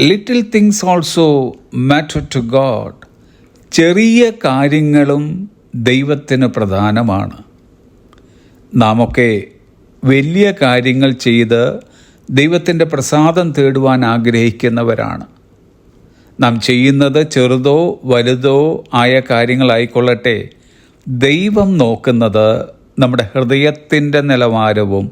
Little things also matter to God ചെറിയ കാര്യങ്ങളും ദൈവത്തിന് പ്രധാനമാണ്. നാമൊക്കെ വലിയ കാര്യങ്ങൾ ചെയ്ത് ദൈവത്തിന്റെ പ്രസാദം തേടുവാൻ ആഗ്രഹിക്കുന്നവരാണ്. നാം ചെയ്യുന്നത് ചെറുതോ വലുതോ ആയ കാര്യങ്ങളായിക്കൊള്ളട്ടെ. ദൈവം നോക്കുന്നത് നമ്മുടെ ഹൃദയത്തിന്റെ നിലവാരവും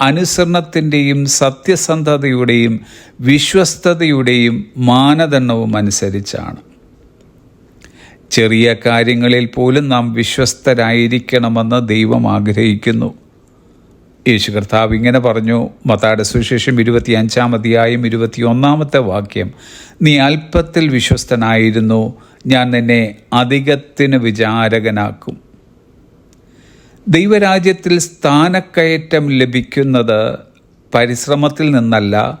അനുസരണത്തിന്റെയും സത്യസന്ധതയുടെയും വിശ്വസ്തതയുടെയും മാനദണ്ഡവും അനുസരിച്ചാണ്. ചെറിയ കാര്യങ്ങളിൽ പോലും നാം വിശ്വസ്തരായിരിക്കണമെന്ന് ദൈവം ആഗ്രഹിക്കുന്നു. യേശു കർത്താവ് ഇങ്ങനെ പറഞ്ഞു മത്താടെ സുശേഷം ഇരുപത്തി അഞ്ചാം അധ്യായം ഇരുപത്തിയൊന്നാമത്തെ വാക്യം നീ അല്പത്തിൽ വിശ്വസ്തനായിരുന്നു ഞാൻ നിന്നെ അധികത്തിന് വിചാരകനാക്കും. ദൈവരാജ്യത്തിൽ സ്ഥാനക്കയറ്റം ലഭിക്കുന്നത് പരിശ്രമത്തിൽ നിന്നല്ല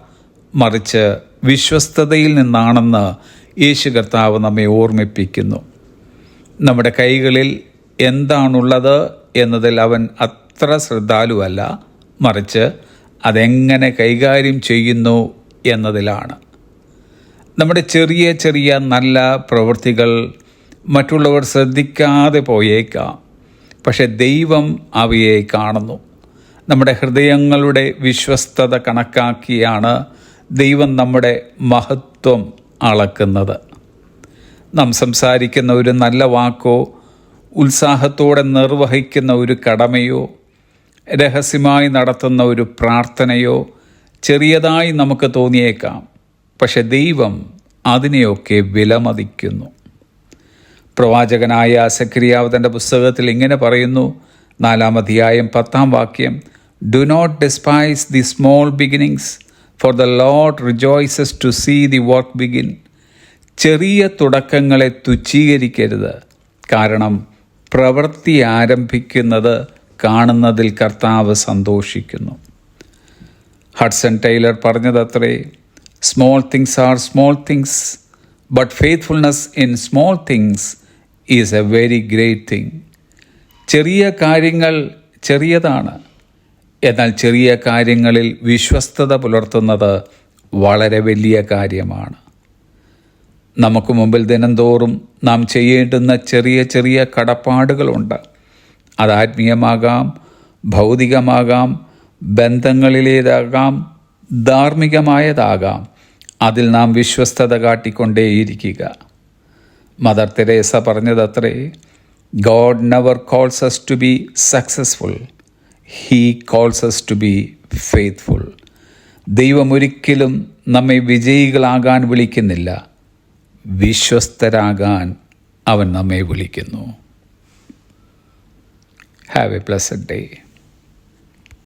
മറിച്ച് വിശ്വസ്തതയിൽ നിന്നാണെന്ന് യേശു കർത്താവ് നമ്മെ ഓർമ്മിപ്പിക്കുന്നു. നമ്മുടെ കൈകളിൽ എന്താണുള്ളത് എന്നതിൽ അവൻ അത്ര ശ്രദ്ധാലുവല്ല മറിച്ച് അതെങ്ങനെ കൈകാര്യം ചെയ്യുന്നു എന്നതിലാണ്. നമ്മുടെ ചെറിയ ചെറിയ നല്ല പ്രവൃത്തികൾ മറ്റുള്ളവർ ശ്രദ്ധിക്കാതെ പോയേക്കാം. പക്ഷെ ദൈവം അവയെ കാണുന്നു. നമ്മുടെ ഹൃദയങ്ങളുടെ വിശ്വസ്തത കണക്കാക്കിയാണ് ദൈവം നമ്മുടെ മഹത്വം അളക്കുന്നത്. നാം സംസാരിക്കുന്ന ഒരു നല്ല വാക്കോ ഉത്സാഹത്തോടെ നിർവഹിക്കുന്ന ഒരു കടമയോ രഹസ്യമായി നടത്തുന്ന ഒരു പ്രാർത്ഥനയോ ചെറിയതായി നമുക്ക് തോന്നിയേക്കാം. പക്ഷെ ദൈവം അതിനെയൊക്കെ വിലമതിക്കുന്നു. പ്രവാചകനായ സക്രിയാവ് തന്റെ പുസ്തകത്തിൽ ഇങ്ങനെ പറയുന്നു നാലാം അധ്യായം പത്താം വാക്യം do not despise the small beginnings for the Lord rejoices to see the work begin ചെറിയ തുടക്കങ്ങളെ തുച്ഛീകരിക്കരുത്. കാരണം പ്രവൃത്തി ആരംഭിക്കുന്നത് കാണുന്നതിൽ കർത്താവ് സന്തോഷിക്കുന്നു. Hudson Taylor പറഞ്ഞതത്രേ small things are small things but faithfulness in small things is a very great thing ചെറിയ കാര്യങ്ങൾ ചെറിയതാണ്. എന്നാൽ ചെറിയ കാര്യങ്ങളിൽ വിശ്വസ്തത പുലർത്തുന്നത് വളരെ വലിയ കാര്യമാണ്. നമുക്ക് മുമ്പിൽ ദിനംതോറും നാം ചെയ്യേണ്ടുന്ന ചെറിയ ചെറിയ കടപ്പാടുകളുണ്ട്. അത് ആത്മീയമാകാം ഭൗതികമാകാം ബന്ധങ്ങളിലേതാകാം ധാർമ്മികമായതാകാം. അതിൽ നാം വിശ്വസ്തത കാട്ടിക്കൊണ്ടേയിരിക്കുക. Mother Teresa പറഞ്ഞതത്രേ God never calls us to be successful he calls us to be faithful ദൈവമൊരിക്കലും നമ്മെ വിജയികളാകാൻ വിളിക്കുന്നില്ല. വിശ്വസ്തരാകാൻ അവൻ നമ്മെ വിളിക്കുന്നു. Have A പ്ലസഡ് day